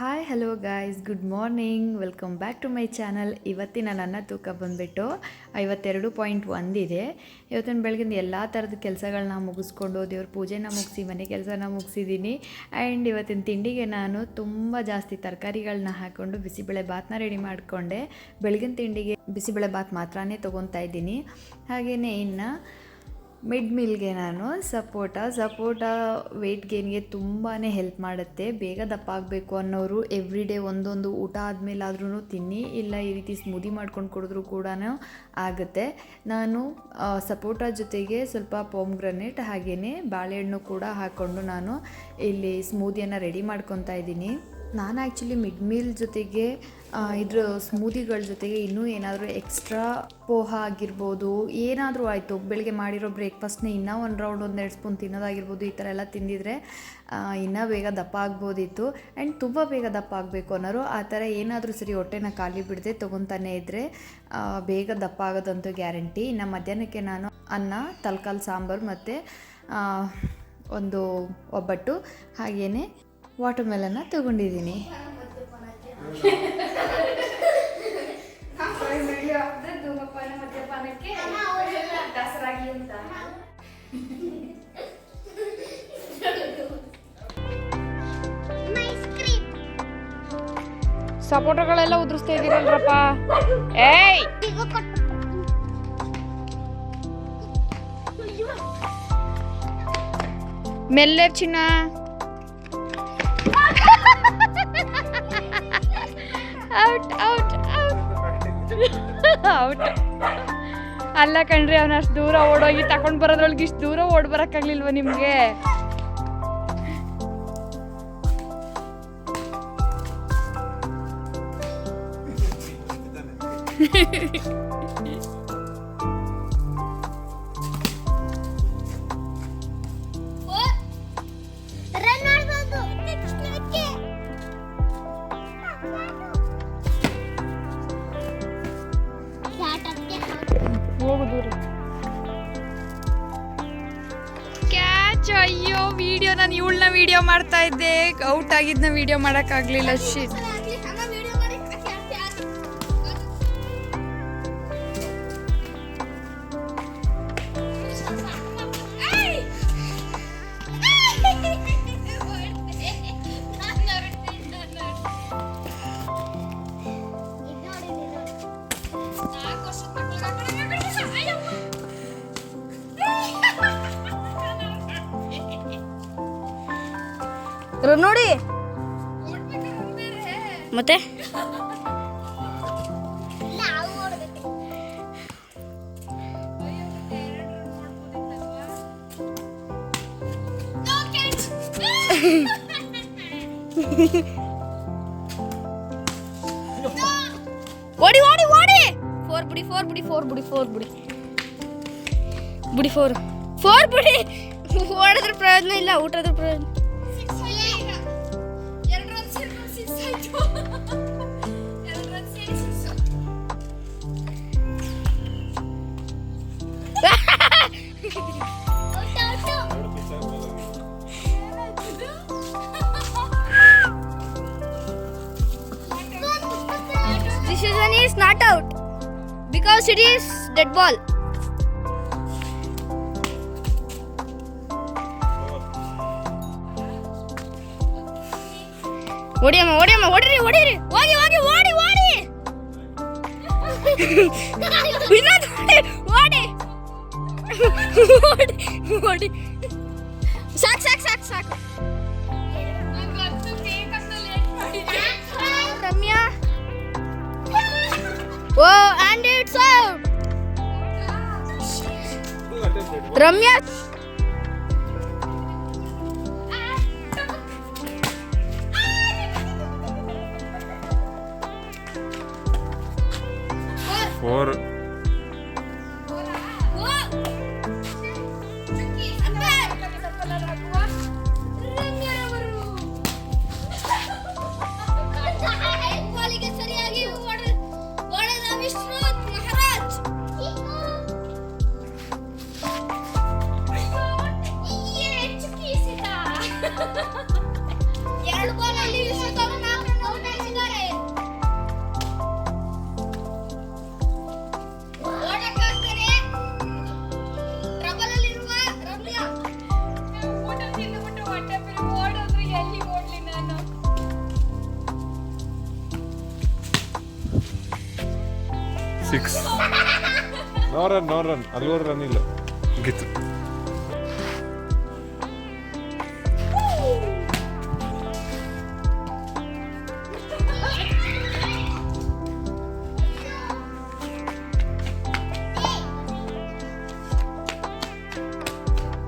Hi hello guys good morning welcome back to my channel ಇವತ್ತಿನ ನನ್ನ ತೂಕ ಬಂದುಬಿಟ್ಟು ಐವತ್ತೆರಡು ಪಾಯಿಂಟ್ ಒಂದಿದೆ ಇವತ್ತಿನ ಬೆಳಗಿನ ಎಲ್ಲ ಥರದ ಕೆಲಸಗಳನ್ನ ಮುಗಿಸ್ಕೊಂಡು ದೇವ್ರ ಪೂಜೆನ ಮುಗಿಸಿ, ಮನೆ ಕೆಲಸನ ಮುಗಿಸಿದ್ದೀನಿ ಆ್ಯಂಡ್ ಇವತ್ತಿನ ತಿಂಡಿಗೆ ನಾನು ತುಂಬ ಜಾಸ್ತಿ ತರಕಾರಿಗಳನ್ನ ಹಾಕ್ಕೊಂಡು ಬಿಸಿಬೇಳೆ ಭಾತ್ನ ರೆಡಿ ಮಾಡಿಕೊಂಡೆ. ಬೆಳಗಿನ ತಿಂಡಿಗೆ ಬಿಸಿಬೇಳೆ ಭಾತ್ ಮಾತ್ರನೇ ತೊಗೊತಾ ಇದ್ದೀನಿ. ಹಾಗೆಯೇ ಇನ್ನು ಮಿಡ್ ಮಿಲ್ಗೆ ನಾನು ಸಪೋಟ. ಸಪೋಟ ವೆಯ್ಟ್ ಗೇನ್ಗೆ ತುಂಬಾ ಹೆಲ್ಪ್ ಮಾಡುತ್ತೆ. ಬೇಗ ದಪ್ಪ ಆಗಬೇಕು ಅನ್ನೋರು ಎವ್ರಿ ಡೇ ಒಂದೊಂದು ಊಟ ಆದಮೇಲಾದ್ರೂ ತಿನ್ನಿ. ಇಲ್ಲ ಈ ರೀತಿ ಸ್ಮೂದಿ ಮಾಡ್ಕೊಂಡು ಕುಡಿದ್ರೂ ಕೂಡ ಆಗುತ್ತೆ. ನಾನು ಸಪೋಟ ಜೊತೆಗೆ ಸ್ವಲ್ಪ ಪೋಮ್ಗ್ರನೇಟ್ ಹಾಗೆಯೇ ಬಾಳೆಹಣ್ಣು ಕೂಡ ಹಾಕ್ಕೊಂಡು ನಾನು ಇಲ್ಲಿ ಸ್ಮೂದಿಯನ್ನು ರೆಡಿ ಮಾಡ್ಕೊತಾ ಇದ್ದೀನಿ. ನಾನು ಆ್ಯಕ್ಚುಲಿ ಮಿಡ್ ಮೀಲ್ ಜೊತೆಗೆ ಇದ್ರ ಸ್ಮೂದಿಗಳ ಜೊತೆಗೆ ಇನ್ನೂ ಏನಾದರೂ ಎಕ್ಸ್ಟ್ರಾ ಪೋಹ ಆಗಿರ್ಬೋದು, ಏನಾದರೂ ಆಯಿತು. ಬೆಳಗ್ಗೆ ಮಾಡಿರೋ ಬ್ರೇಕ್ಫಾಸ್ಟ್ನ ಇನ್ನೂ ಒಂದು ರೌಂಡ್ ಒಂದೆರಡು ಸ್ಪೂನ್ ತಿನ್ನೋದಾಗಿರ್ಬೋದು, ಈ ಥರ ಎಲ್ಲ ತಿಂದಿದ್ರೆ ಇನ್ನೂ ಬೇಗ ದಪ್ಪ ಆಗ್ಬೋದಿತ್ತು. ಆ್ಯಂಡ್ ತುಂಬ ಬೇಗ ದಪ್ಪ ಆಗಬೇಕು ಅನ್ನೋರು ಆ ಥರ ಏನಾದರೂ ಸರಿ ಹೊಟ್ಟೆನ ಖಾಲಿ ಬಿಡದೆ ತೊಗೊತಾನೆ ಇದ್ದರೆ ಬೇಗ ದಪ್ಪ ಆಗೋದಂತೂ ಗ್ಯಾರಂಟಿ ಇನ್ನು ಮಧ್ಯಾಹ್ನಕ್ಕೆ ನಾನು ಅನ್ನ, ತಲ್ಕಾಲ್ ಸಾಂಬಾರು ಮತ್ತು ಒಂದು ಒಬ್ಬಟ್ಟು ಹಾಗೆಯೇ ವಾಟರ್ ಮೆಲನ್ನ ತೊಗೊಂಡಿದ್ದೀನಿ. ಸಪೋಟಗಳೆಲ್ಲ ಉದುರಿಸ್ತಾ ಇದ್ದೀರಲ್ರಪ್ಪ. ಏಯ್! ಮೆಲ್ಲೆ ಚಿನ್ನ. ಔಟ್ ಔಟ್ ಔಟ್ ಅಲ್ಲ ಕಣ್ರಿ ಅವನ ಅಷ್ಟು ದೂರ ಓಡೋಗಿ ತಗೊಂಡ್ ಬರೋದ್ರೊಳಗೆ ಇಷ್ಟು ದೂರ ಓಡ್ ಬರಕ್ಕಾಗ್ಲಿಲ್ವ ನಿಮ್ಗೆ? ರನ್ ವಿಡಿಯೋ ಮಾಡ್ತಾ ಇದ್ದೆ. ಔಟ್ ಆಗಿದ್ನ ವಿಡಿಯೋ ಮಾಡೋಕ್ಕಾಗಲಿಲ್ಲ. ಶಿಟ್ ನೋಡಿ. ಮತ್ತೆ? ಓಡಿ ಓಡಿ ಓಡಿ. ಫೋರ್ ಬಿಡಿ ಫೋರ್ ಬಿಡಿ ಫೋರ್ ಬಿಡಿ ಫೋರ್ ಬಿಡಿ. ಬಿಡಿ, ಫೋರ್. ಫೋರ್ ಬಿಡಿ. ಓಡಿದ್ರ ಪ್ರಯೋಜನ ಇಲ್ಲ ಊಟದ್ರ ಪ್ರಯೋಜನ. This is is not out. Because it is dead ball. ಓಡಿಯಮ್ಮ ಓಡಿಯಮ್ಮ ಓಡಿರಿ ಓಡಿರಿ ಹೋಗಿ ಹೋಗಿ ಓಡಿ ಓಡಿ ಇನ್ನೊಂದು ಓಡಿ ಓಡಿ ಓಡಿ ಓಡಿ ಸಾಕು ಸಾಕು ಸಾಕು ಸಾಕು Ramya oh and it's out Ramya four six no run no run ಅಲ್ಲಿವರೆಗೆ ರನ್ ಇಲ್ಲ ಮುಗೀತು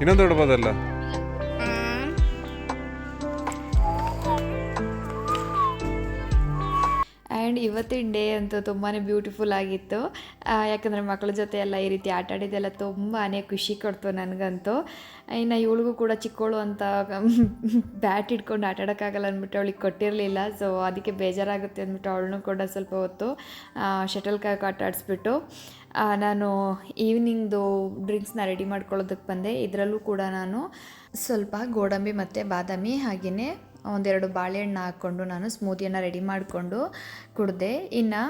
ಇನ್ನೊಂದು ಹೊಡ್ಬೋದಲ್ಲ ಇವತ್ತಿನ ಡೇ ಅಂತೂ ತುಂಬಾ ಬ್ಯೂಟಿಫುಲ್ ಆಗಿತ್ತು. ಯಾಕಂದರೆ ಮಕ್ಕಳ ಜೊತೆ ಎಲ್ಲ ಈ ರೀತಿ ಆಟ ಆಡಿದ್ದೆಲ್ಲ ತುಂಬಾ ಖುಷಿ ಕೊಡ್ತು ನನಗಂತೂ. ಇನ್ನು ಇವಳಿಗೂ ಕೂಡ ಚಿಕ್ಕವಳು ಅಂತ ಬ್ಯಾಟ್ ಹಿಡ್ಕೊಂಡು ಆಟ ಆಡೋಕ್ಕಾಗಲ್ಲ ಅಂದ್ಬಿಟ್ಟು ಅವಳಿಗೆ ಕೊಟ್ಟಿರಲಿಲ್ಲ. ಸೊ ಅದಕ್ಕೆ ಬೇಜಾರಾಗುತ್ತೆ ಅಂದ್ಬಿಟ್ಟು ಅವಳನ್ನು ಕೂಡ ಸ್ವಲ್ಪ ಹೊತ್ತು ಶಟಲ್ ಕಾಕ್ ಆಟ ಆಡಿಸ್ಬಿಟ್ಟು ನಾನು ಈವ್ನಿಂಗ್ದು ಡ್ರಿಂಕ್ಸ್ನ ರೆಡಿ ಮಾಡ್ಕೊಳ್ಳೋದಕ್ಕೆ ಬಂದೆ. ಇದರಲ್ಲೂ ಕೂಡ ನಾನು ಸ್ವಲ್ಪ ಗೋಡಂಬಿ ಮತ್ತು ಬಾದಾಮಿ ಹಾಗೆಯೇ ಒಂದೆರಡು ಬಾಳೆಹಣ್ಣು ಹಾಕ್ಕೊಂಡು ನಾನು ಸ್ಮೂತಿಯನ್ನು ರೆಡಿ ಮಾಡಿಕೊಂಡು ಕುಡಿದೆ. ಇನ್ನು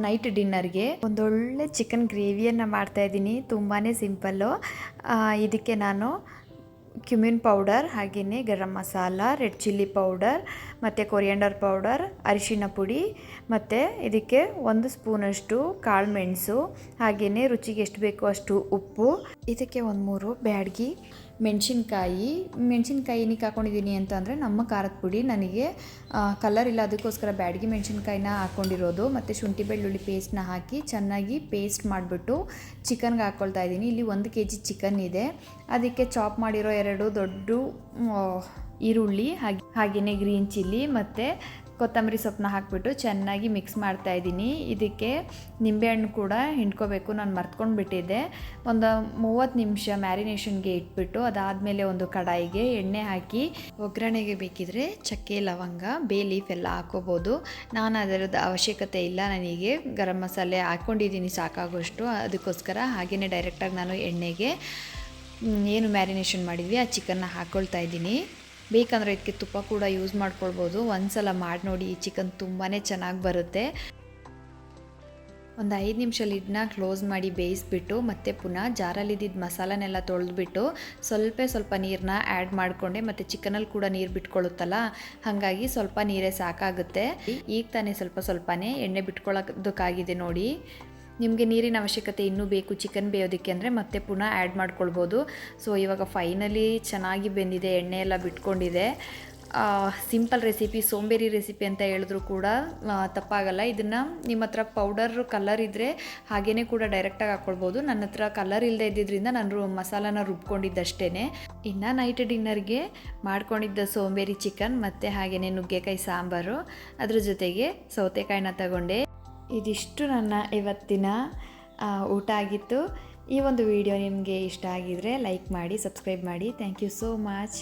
ನೈಟ್ ಡಿನ್ನರ್ಗೆ ಒಂದೊಳ್ಳೆ ಚಿಕನ್ ಗ್ರೇವಿಯನ್ನು ಮಾಡ್ತಾಯಿದ್ದೀನಿ ತುಂಬಾ ಸಿಂಪಲ್ಲು. ಇದಕ್ಕೆ ನಾನು ಕ್ಯುಮಿನ್ ಪೌಡರ್ ಹಾಗೆಯೇ garam masala, red chilli powder ಮತ್ತು ಕೊರಿಯಂಡರ್ ಪೌಡರ್ ಅರಿಶಿನ ಪುಡಿ, ಮತ್ತು ಇದಕ್ಕೆ ಒಂದು ಸ್ಪೂನಷ್ಟು ಕಾಳು ಮೆಣಸು ಹಾಗೆಯೇ ರುಚಿಗೆ ಎಷ್ಟು ಬೇಕೋ ಅಷ್ಟು ಉಪ್ಪು. ಇದಕ್ಕೆ ಒಂದು ಮೂರು ಬ್ಯಾಡ್ಗಿ ಮೆಣಸಿನ್ಕಾಯಿ. ಮೆಣಸಿನ್ಕಾಯಿ ಏನಕ್ಕೆ ಹಾಕೊಂಡಿದ್ದೀನಿ ಅಂತಂದರೆ ನಮ್ಮ ಖಾರದ ಪುಡಿ. ನನಗೆ ಕಲರ್ ಇಲ್ಲ, ಅದಕ್ಕೋಸ್ಕರ ಬ್ಯಾಡಗಿ ಮೆಣಸಿನ್ಕಾಯಿನ ಹಾಕ್ಕೊಂಡಿರೋದು ಮತ್ತು ಶುಂಠಿ ಬೆಳ್ಳುಳ್ಳಿ ಪೇಸ್ಟ್ನ ಹಾಕಿ ಚೆನ್ನಾಗಿ ಪೇಸ್ಟ್ ಮಾಡಿಬಿಟ್ಟು ಚಿಕನ್ಗೆ ಹಾಕ್ಕೊಳ್ತಾ ಇದ್ದೀನಿ. ಇಲ್ಲಿ ಒಂದು ಕೆ ಜಿ ಚಿಕನ್ ಇದೆ. ಅದಕ್ಕೆ ಚಾಪ್ ಮಾಡಿರೋ ಎರಡು ದೊಡ್ಡ ಈರುಳ್ಳಿ, ಹಾಗೆ ಹಾಗೆಯೇ ಗ್ರೀನ್ ಚಿಲ್ಲಿ ಮತ್ತು ಕೊತ್ತಂಬರಿ ಸೊಪ್ಪನ್ನ ಹಾಕಿಬಿಟ್ಟು ಚೆನ್ನಾಗಿ ಮಿಕ್ಸ್ ಮಾಡ್ತಾ ಇದ್ದೀನಿ. ಇದಕ್ಕೆ ನಿಂಬೆಹಣ್ಣು ಕೂಡ ಹಿಂಡ್ಕೋಬೇಕು, ನಾನು ಮರ್ತ್ಕೊಂಡು ಬಿಟ್ಟಿದ್ದೆ ಒಂದು ಮೂವತ್ತು ನಿಮಿಷ ಮ್ಯಾರಿನೇಷನ್ಗೆ ಇಟ್ಬಿಟ್ಟು ಅದಾದಮೇಲೆ ಒಂದು ಕಡಾಯಿಗೆ ಎಣ್ಣೆ ಹಾಕಿ ಒಗ್ಗರಣೆಗೆ ಬೇಕಿದ್ರೆ ಚಕ್ಕೆ, ಲವಂಗ, ಬೇ ಲೀಫ್ ಎಲ್ಲ ಹಾಕೋಬೋದು. ನಾನು ಅದರದ್ದು ಅವಶ್ಯಕತೆ ಇಲ್ಲ ನನಗೆ. ಗರಂ ಮಸಾಲೆ ಹಾಕ್ಕೊಂಡಿದ್ದೀನಿ ಸಾಕಾಗೋಷ್ಟು. ಅದಕ್ಕೋಸ್ಕರ ಹಾಗೆಯೇ ಡೈರೆಕ್ಟಾಗಿ ನಾನು ಎಣ್ಣೆಗೆ ಏನು ಮ್ಯಾರಿನೇಷನ್ ಮಾಡಿದ್ವಿ, ಆ ಚಿಕನ್ನ ಹಾಕ್ಕೊಳ್ತಾ ಇದ್ದೀನಿ. ಬೇಕಂದರೆ ಇದಕ್ಕೆ ತುಪ್ಪ ಕೂಡ ಯೂಸ್ ಮಾಡ್ಕೊಳ್ಬೋದು. ಒಂದ್ಸಲ ಮಾಡಿ ನೋಡಿ ಈ ಚಿಕನ್ ತುಂಬಾ ಚೆನ್ನಾಗಿ ಬರುತ್ತೆ. ಒಂದು ಐದು ನಿಮಿಷ ಲಿಡ್ನ ಕ್ಲೋಸ್ ಮಾಡಿ ಬೇಯಿಸ್ಬಿಟ್ಟು ಮತ್ತೆ ಪುನಃ ಜಾರಲ್ಲಿದ್ದಿದ್ದ ಮಸಾಲನೆಲ್ಲ ತೊಳೆದ್ಬಿಟ್ಟು ಸ್ವಲ್ಪ ಸ್ವಲ್ಪ ನೀರನ್ನ ಆ್ಯಡ್ ಮಾಡಿಕೊಂಡೆ ಮತ್ತು ಚಿಕನಲ್ಲಿ ಕೂಡ ನೀರು ಬಿಟ್ಕೊಳ್ಳುತ್ತಲ್ಲ ಹಾಗಾಗಿ ಸ್ವಲ್ಪ ನೀರೇ ಸಾಕಾಗುತ್ತೆ. ಈಗ ತಾನೇ ಸ್ವಲ್ಪ ಸ್ವಲ್ಪನೇ ಎಣ್ಣೆ ಬಿಟ್ಕೊಳ್ಳೋದಕ್ಕಾಗಿದೆ ನೋಡಿ. ನಿಮಗೆ ನೀರಿನ ಅವಶ್ಯಕತೆ ಇನ್ನೂ ಬೇಕು ಚಿಕನ್ ಬೇಯೋದಕ್ಕೆ ಅಂದರೆ ಮತ್ತೆ ಪುನಃ ಆ್ಯಡ್ ಮಾಡ್ಕೊಳ್ಬೋದು. ಸೊ ಇವಾಗ ಫೈನಲಿ ಚೆನ್ನಾಗಿ ಬೆಂದಿದೆ ಎಣ್ಣೆ ಎಲ್ಲ ಬಿಟ್ಕೊಂಡಿದೆ ಸಿಂಪಲ್ ರೆಸಿಪಿ ಸೋಂಬೇರಿ ರೆಸಿಪಿ ಅಂತ ಹೇಳಿದ್ರು ಕೂಡ ತಪ್ಪಾಗಲ್ಲ. ಇದನ್ನು ನಿಮ್ಮ ಹತ್ರ ಪೌಡರ್ ಕಲರ್ ಇದ್ದರೆ ಹಾಗೇ ಕೂಡ ಡೈರೆಕ್ಟಾಗಿ ಹಾಕ್ಕೊಳ್ಬೋದು ನನ್ನ ಹತ್ರ ಕಲರ್ ಇಲ್ಲದೆ ಇದ್ದಿದ್ದರಿಂದ ನಾನು ಮಸಾಲಾನ ರುಬ್ಕೊಂಡಿದ್ದಷ್ಟೇ ಇನ್ನು ನೈಟ್ ಡಿನ್ನರ್ಗೆ ಮಾಡ್ಕೊಂಡಿದ್ದ ಸೋಂಬೇರಿ ಚಿಕನ್ ಮತ್ತು ಹಾಗೆಯೇ ನುಗ್ಗೆಕಾಯಿ ಸಾಂಬಾರು. ಅದ್ರ ಜೊತೆಗೆ ಸೌತೆಕಾಯಿನ ತಗೊಂಡೆ. ಇದಿಷ್ಟು ನನ್ನ ಇವತ್ತಿನ ಊಟ ಆಗಿತ್ತು. ಈ ಒಂದು ವಿಡಿಯೋ ನಿಮಗೆ ಇಷ್ಟ ಆಗಿದರೆ ಲೈಕ್ ಮಾಡಿ, ಸಬ್ಸ್ಕ್ರೈಬ್ ಮಾಡಿ. Thank you so much.